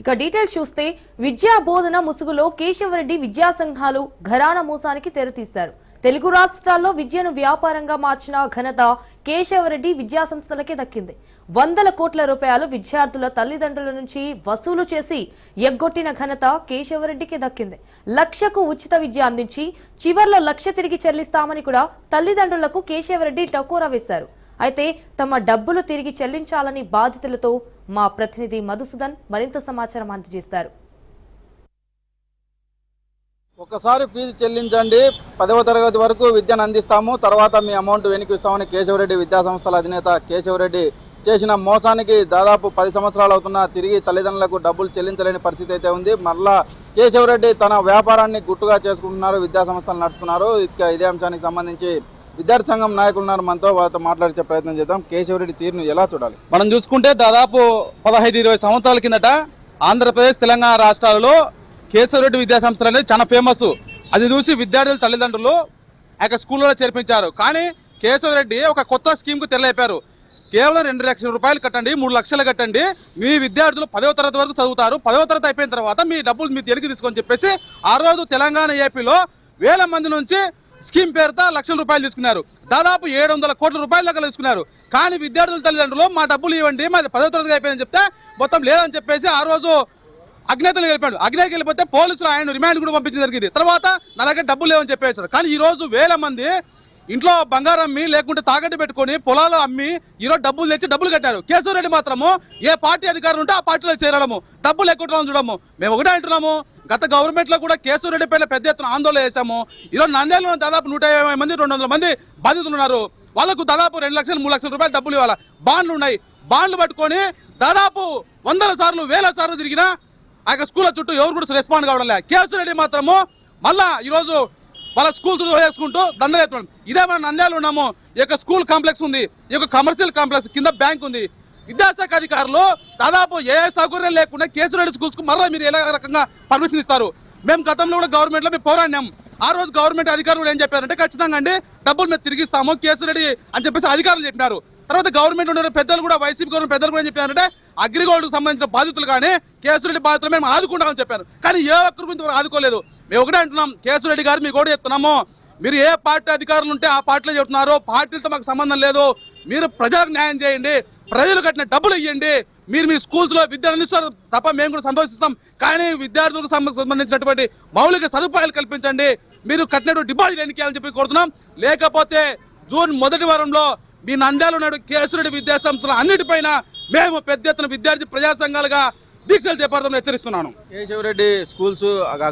ఇక డీటెయిల్స్ చూస్తే విద్యా బోధన ముసుగులో కేశవరెడ్డి విద్యా సంఘాలు ఘరాన మోసానికి తెరతీశారు. తెలుగు రాష్ట్రాల్లో విద్యను వ్యాపారంగా మార్చిన ఘనత కేశవరెడ్డి విద్యా సంస్థలకే దక్కింది. వందల కోట్ల రూపాయలు విద్యార్థుల తల్లిదండ్రుల నుంచి వసూలు చేసి ఎగ్గొట్టిన ఘనత కేశవరెడ్డికి దక్కింది. లక్షకు ఉచిత విద్య అందించి చివర్లో లక్ష తిరిగి చెల్లిస్తామని కూడా తల్లిదండ్రులకు కేశవరెడ్డి టకోరా వేశారు. అయితే తమ డబ్బులు తిరిగి చెల్లించాలని బాధితులతో మా ప్రతినిధి మధుసూదన్ మరింత సమాచారం అందజేస్తారు. ఒకసారి ఫీజు చెల్లించండి. పదవ తరగతి వరకు విద్యను అందిస్తాము. తర్వాత మీ అమౌంట్ వెనికిస్తామని కేశవరెడ్డి విద్యాసంస్థల అధినేత కేశవరెడ్డి చేసిన మోసానికి దాదాపు పది సంవత్సరాలు అవుతున్నా తిరిగి తల్లిదండ్రులకు డబ్బులు చెల్లించలేని పరిస్థితి అయితే ఉంది. మరలా కేశవరెడ్డి తన వ్యాపారాన్ని గుట్టుగా చేసుకుంటున్నారు విద్యా సంస్థలు నడుపుతున్నారు. ఇక ఇదే అంశానికి సంబంధించి విద్యార్థి సంఘం నాయకులు ఉన్నారు. మనతో వాళ్ళతో మాట్లాడించే ప్రయత్నం చేద్దాం. కేశవరెడ్డి తీరును ఎలా చూడాలి? మనం చూసుకుంటే దాదాపు పదహైదు ఇరవై సంవత్సరాల కిందట ఆంధ్రప్రదేశ్ తెలంగాణ రాష్ట్రాలలో కేశవరెడ్డి విద్యాసంస్థలు అనేది చాలా ఫేమస్ అది చూసి విద్యార్థుల తల్లిదండ్రులు ఆ యొక్క స్కూల్లో చేర్పించారు. కానీ కేశవరెడ్డి ఒక కొత్త స్కీమ్కు తెరలేపారు. కేవలం రెండు లక్షల రూపాయలు కట్టండి మూడు లక్షలు కట్టండి. మీ విద్యార్థులు పదవ తరగతి వరకు చదువుతారు. పదవ తరగతి అయిపోయిన తర్వాత మీ డబ్బులు మీ తిరిగి తీసుకొని చెప్పేసి ఆ రోజు తెలంగాణ ఏపీలో వేల మంది నుంచి స్కీమ్ పేరుతో లక్షల రూపాయలు తీసుకున్నారు. దాదాపు ఏడు వందల కోట్ల రూపాయల దగ్గర తీసుకున్నారు. కానీ విద్యార్థుల తల్లిదండ్రులు మా డబ్బులు ఇవ్వండి మాది పదో తరగతి అయిపోయిందని చెప్తే మొత్తం లేదని చెప్పేసి ఆ రోజు అగ్నేతలు వెళ్ళిపోయాడు. అజ్ఞాతకి వెళ్ళిపోతే పోలీసులు ఆయన రిమాండ్ కూడా పంపించడం జరిగింది. తర్వాత నా దగ్గర డబ్బులు లేవని చెప్పేశారు. కానీ ఈ రోజు వేల మంది ఇంట్లో బంగారం అమ్మి లేకుంటే తాకట్టు పెట్టుకొని పొలాలు అమ్మి ఈరోజు డబ్బులు తెచ్చి డబ్బులు కట్టారు. కేశవరెడ్డి మాత్రము ఏ పార్టీ అధికారులు ఉంటే ఆ పార్టీలో చేరడము డబ్బులు ఎక్కువ చూడము మేము ఒకటే అంటున్నాము గత గవర్నమెంట్లో కూడా కేశవరెడ్డి పైన పెద్ద ఎత్తున ఆందోళన చేశాము. ఈరోజు నంద్యాలలో దాదాపు నూట యాభై మంది రెండు వందల మంది బాధితులు ఉన్నారు. వాళ్ళకు దాదాపు రెండు లక్షలు మూడు లక్షల రూపాయలు డబ్బులు ఇవ్వాలి? బాండ్లు ఉన్నాయి. బాండ్లు పట్టుకొని దాదాపు వందల సార్లు వేల సార్లు తిరిగినా ఆ యొక్క స్కూళ్ళ చుట్టూ ఎవరు కూడా రెస్పాండ్ కావడం లేదు. కేశవరెడ్డి మాత్రము మళ్ళా ఈరోజు వాళ్ళ స్కూల్స్ వేసుకుంటూ దండలేస్తున్నాడు ఇదే మనం నంద్యాలు ఉన్నాము. ఈ యొక్క స్కూల్ కాంప్లెక్స్ ఉంది. ఈ యొక్క కమర్షియల్ కాంప్లెక్స్ కింద బ్యాంక్ ఉంది. విద్యాశాఖ అధికారులు దాదాపు ఏ సౌకర్యం లేకుండా కేశవరెడ్డి స్కూల్స్కు మరలా మీరు ఎలా రకంగా పర్మిషన్ ఇస్తారు? మేము గతంలో కూడా గవర్నమెంట్లో మేము పోరాడినాం. ఆ రోజు గవర్నమెంట్ అధికారులు కూడా ఏం చెప్పారంటే ఖచ్చితంగా అండి డబ్బులు మేము తిరిగిస్తాము కేసురెడ్డి అని చెప్పేసి అధికారులు చెప్పినారు. తర్వాత గవర్నమెంట్ ఉన్న పెద్దలు కూడా వైసీపీ గవర్నమెంట్ పెద్దలు కూడా ఏం చెప్పారంటే అగ్రిగోల్డ్కి సంబంధించిన బాధితులు కానీ కేసురెడ్డి బాధితులు మేము ఆదుకుంటామని చెప్పారు. కానీ ఏ ఒక్కరి గురించి ఆదుకోలేదు. మేము ఒకటే అంటున్నాం కేసురెడ్డి గారు మీకు కూడా చెప్తున్నాము. మీరు ఏ పార్టీ అధికారులు ఉంటే ఆ పార్టీలో చెప్తున్నారు పార్టీలతో మాకు సంబంధం లేదు. మీరు ప్రజలకు న్యాయం చేయండి ప్రజలు కట్టిన డబ్బులు ఇవ్వండి మీరు మీ స్కూల్స్లో విద్యను అందిస్తారు తప్ప మేము కూడా సంతోషిస్తాం. కానీ విద్యార్థులకు సంబంధించినటువంటి మౌలిక సదుపాయాలు కల్పించండి. మీరు కట్టినటువంటి డిపాజిట్ ఎన్నికేయాలని చెప్పి కోరుతున్నాం. లేకపోతే జూన్ మొదటి వారంలో మీ నంద్యాల నాడు కేసురెడ్డి విద్యాసంస్థల అన్నిటిపైన మేము పెద్ద ఎత్తున విద్యార్థి ప్రజా సంఘాలుగా దీక్షలు చేపడతామని హెచ్చరిస్తున్నాను. కేశవరెడ్డి స్కూల్స్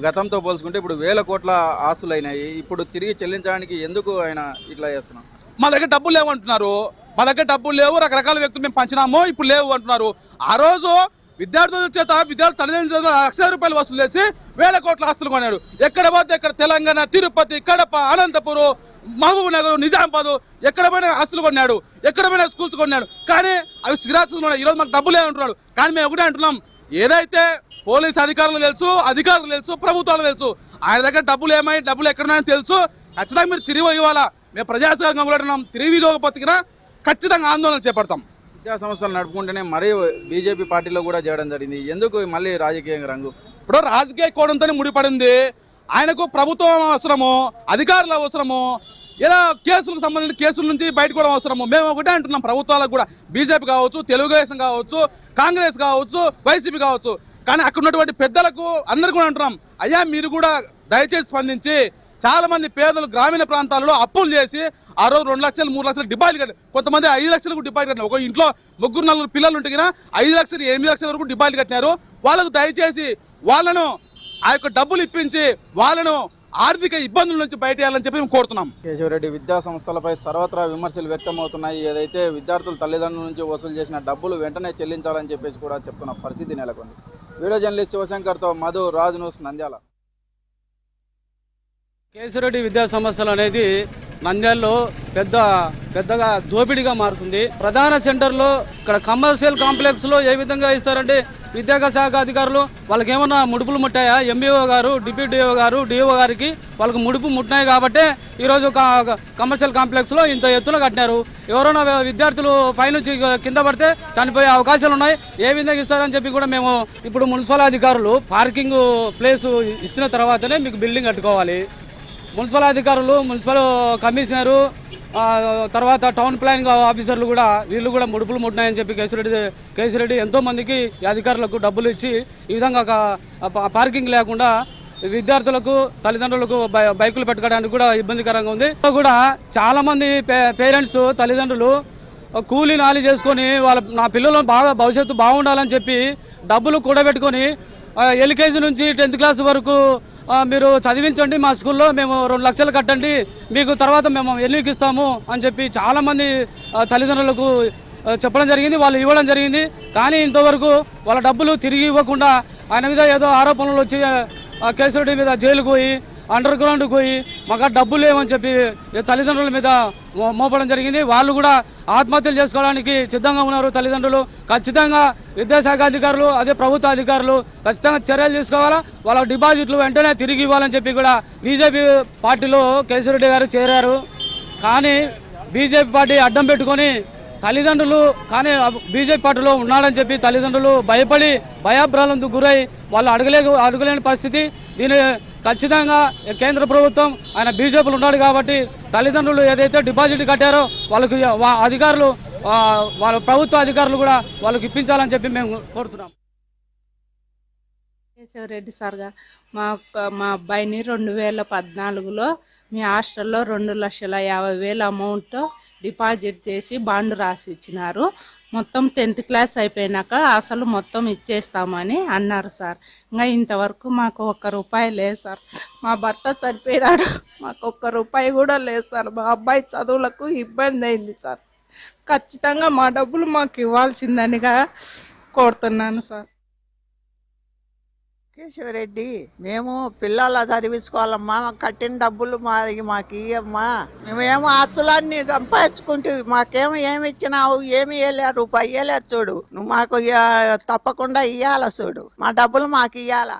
గతంతో పోల్చుకుంటే ఇప్పుడు వేల కోట్ల ఆస్తులు అయినాయి ఇప్పుడు తిరిగి చెల్లించడానికి ఎందుకు ఆయన ఇట్లా చేస్తున్నాం మా దగ్గర డబ్బులు లేవు అంటున్నారు. మా దగ్గర డబ్బులు లేవు. రకరకాల వ్యక్తులు మేము పంచినాము. ఇప్పుడు లేవు అంటున్నారు. ఆ రోజు విద్యార్థుల చేత విద్యార్థుల తల్లిదండ్రుల చేత లక్ష రూపాయలు వసూలు చేసి వేల కోట్ల ఆస్తులు కొన్నాడు. ఎక్కడ పోతే ఎక్కడ తెలంగాణ తిరుపతి కడప అనంతపురం మహబూబ్ నగర్ నిజామాబాద్ ఎక్కడ పోయినా ఆస్తులు కొన్నాడు. ఎక్కడ పోయినా స్కూల్స్ కొన్నాడు. కానీ అవి ఉన్నాయి ఈరోజు మాకు డబ్బులు అంటున్నాడు. కానీ మేము ఒకటే అంటున్నాం. ఏదైతే పోలీస్ అధికారులు తెలుసు అధికారులు తెలుసు ప్రభుత్వాలు తెలుసు ఆయన దగ్గర డబ్బులు ఏమై డబ్బులు ఎక్కడున్నాయని తెలుసు ఖచ్చితంగా మీరు తిరిగి ఇవ్వాలా మేము ప్రజాసేవకంగా కూడా తిరిగి ఇవ్వకపోతే ఖచ్చితంగా ఆందోళన చేపడతాం. విద్యా సంస్థలు నడుపుకుంటేనే మరీ బీజేపీ పార్టీలో కూడా చేయడం జరిగింది. ఎందుకు మళ్ళీ రాజకీయ రంగు? ఇప్పుడు రాజకీయ కోణంతోనే ముడిపడింది. ఆయనకు ప్రభుత్వం అవసరము అధికారులు అవసరము. ఇలా కేసులకు సంబంధించిన కేసుల నుంచి బయటకు కూడా అవసరము మేము ఒకటే అంటున్నాం. ప్రభుత్వాలకు కూడా బీజేపీ కావచ్చు తెలుగుదేశం కావచ్చు కాంగ్రెస్ కావచ్చు వైసీపీ కావచ్చు. కానీ అక్కడ ఉన్నటువంటి పెద్దలకు అందరికీ కూడా అంటున్నాం. అయ్యా మీరు కూడా దయచేసి స్పందించి చాలామంది పేదలు గ్రామీణ ప్రాంతాలలో అప్పులు చేసి ఆ రోజు రెండు లక్షలు మూడు లక్షలు డిపాజిట్ కట్టారు కొంతమంది ఐదు లక్షలకు డిపాజిట్ కట్టినారు. ఒక ఇంట్లో ముగ్గురు నలుగురు పిల్లలు ఉంటే ఐదు లక్షలు ఎనిమిది లక్షల వరకు డిపాజిట్ కట్టినారు. వాళ్ళకు దయచేసి వాళ్ళను ఆ యొక్క డబ్బులు ఇప్పించి వాళ్ళను ఆర్థిక ఇబ్బందుల నుంచి బయటేయాలని చెప్పి మేము కోరుతున్నాం. కేశవరెడ్డి విద్యా సంస్థలపై సర్వత్రా విమర్శలు వ్యక్తమవుతున్నాయి. ఏదైతే విద్యార్థుల తల్లిదండ్రుల నుంచి వసూలు చేసిన డబ్బులు వెంటనే చెల్లించాలని చెప్పేసి కూడా చెప్తున్న పరిస్థితి నెలకొంది. వీడియో జర్నలిస్ట్ శివశంకర్తో మధు రాజు న్యూస్ నంద్యాల. కేశరెడ్డి విద్యా సంస్థలు అనేది నంద్యాలలో పెద్ద పెద్దగా దోపిడీగా మారుతుంది. ప్రధాన సెంటర్లో ఇక్కడ కమర్షియల్ కాంప్లెక్స్లో ఏ విధంగా ఇస్తారంటే విద్యాశాఖ శాఖ అధికారులు వాళ్ళకి ఏమన్నా ముడుపులు ముట్టాయా? ఎంబీఓ గారు డిప్యూటీఓ గారు డిఓ గారికి వాళ్ళకి ముడుపు ముట్టినాయి కాబట్టి ఈరోజు కమర్షియల్ కాంప్లెక్స్లో ఇంత ఎత్తున కట్టినారు. ఎవరైనా విద్యార్థులు పైనుంచి కింద పడితే చనిపోయే అవకాశాలు ఉన్నాయి. ఏ విధంగా ఇస్తారని చెప్పి కూడా మేము ఇప్పుడు మున్సిపల్ అధికారులు పార్కింగ్ ప్లేస్ ఇచ్చిన తర్వాతనే మీకు బిల్డింగ్ కట్టుకోవాలి. మున్సిపల్ అధికారులు మున్సిపల్ కమిషనరు తర్వాత టౌన్ ప్లానింగ్ ఆఫీసర్లు కూడా వీళ్ళు కూడా ముడుపులు ముట్టినాయని చెప్పి కేసిరెడ్డి కేసిరెడ్డి ఎంతోమందికి అధికారులకు డబ్బులు ఇచ్చి ఈ విధంగా ఒక పార్కింగ్ లేకుండా విద్యార్థులకు తల్లిదండ్రులకు బై- బైకులు పెట్టుకోవడానికి కూడా ఇబ్బందికరంగా ఉంది. కూడా చాలామంది పే- పేరెంట్స్ తల్లిదండ్రులు కూలీ నాలి చేసుకొని వాళ్ళ నా పిల్లలను బాగా భవిష్యత్తు బాగుండాలని చెప్పి డబ్బులు కూడబెట్టుకొని ఎల్కేజీ నుంచి టెన్త్ క్లాస్ వరకు మీరు చదివించండి మా స్కూల్లో మేము రెండు లక్షలు కట్టండి మీకు తర్వాత మేము ఎన్నికిస్తాము అని చెప్పి చాలామంది తల్లిదండ్రులకు చెప్పడం జరిగింది వాళ్ళు ఇవ్వడం జరిగింది. కానీ ఇంతవరకు వాళ్ళ డబ్బులు తిరిగి ఇవ్వకుండా ఆయన మీద ఏదో ఆరోపణలు వచ్చి ఆ కేసురెడ్డి మీద జైలుకు పోయి అండర్ గ్రౌండ్కి పోయి మాకు డబ్బులు లేవని చెప్పి తల్లిదండ్రుల మీద మోపడం జరిగింది. వాళ్ళు కూడా ఆత్మహత్యలు చేసుకోవడానికి సిద్ధంగా ఉన్నారు తల్లిదండ్రులు. ఖచ్చితంగా విద్యాశాఖ అధికారులు అదే ప్రభుత్వ అధికారులు ఖచ్చితంగా చర్యలు తీసుకోవాలా? వాళ్ళ డిపాజిట్లు వెంటనే తిరిగి ఇవ్వాలని చెప్పి కూడా బీజేపీ పార్టీలో కేసిరెడ్డి గారు చేరారు. కానీ బీజేపీ పార్టీ అడ్డం పెట్టుకొని తల్లిదండ్రులు కానీ బీజేపీ పార్టీలో ఉన్నాడని చెప్పి తల్లిదండ్రులు భయపడి భయాభ్రాలంతో గురై వాళ్ళు అడగలే అడగలేని పరిస్థితి. దీని ఖచ్చితంగా కేంద్ర ప్రభుత్వం ఆయన బీజేపీలు ఉన్నాడు కాబట్టి తల్లిదండ్రులు ఏదైతే డిపాజిట్ కట్టారో వాళ్ళకి వా- అధికారులు వాళ్ళ ప్రభుత్వ అధికారులు కూడా వాళ్ళకి ఇప్పించాలని చెప్పి మేము కోరుతున్నాం. రెడ్డి సార్గా మా మా అబ్బాయిని రెండు వేల పద్నాలుగులో మీ హాస్టల్లో రెండు లక్షల యాభై వేల అమౌంట్తో డిపాజిట్ చేసి బాండ్ రాసి ఇచ్చినారు. మొత్తం టెన్త్ క్లాస్ అయిపోయినాక అసలు మొత్తం ఇచ్చేస్తామని అన్నారు సార్. ఇంకా ఇంతవరకు మాకు ఒక్క రూపాయి లేదు సార్. మా భర్త చనిపోయినాడు. మాకు ఒక్క రూపాయి కూడా లేదు సార్. మా అబ్బాయి చదువులకు ఇబ్బంది అయింది సార్. ఖచ్చితంగా మా డబ్బులు మాకు ఇవ్వాల్సిందనిగా కోరుతున్నాను సార్. కేశవరెడ్డి మేము పిల్లల చదివించుకోవాలమ్మా మాకు కట్టిన డబ్బులు మా మాకు ఇయ్యమ్మా. మేమేమో అచ్చులన్నీ సంపాదించుకుంటే మాకేమో ఏమి ఇచ్చినావు ఏమి ఇవ్వలేరు రూపాయి చూడు. నువ్వు మాకు తప్పకుండా ఇయ్యాల చూడు. మా డబ్బులు మాకు ఇయ్యాలా.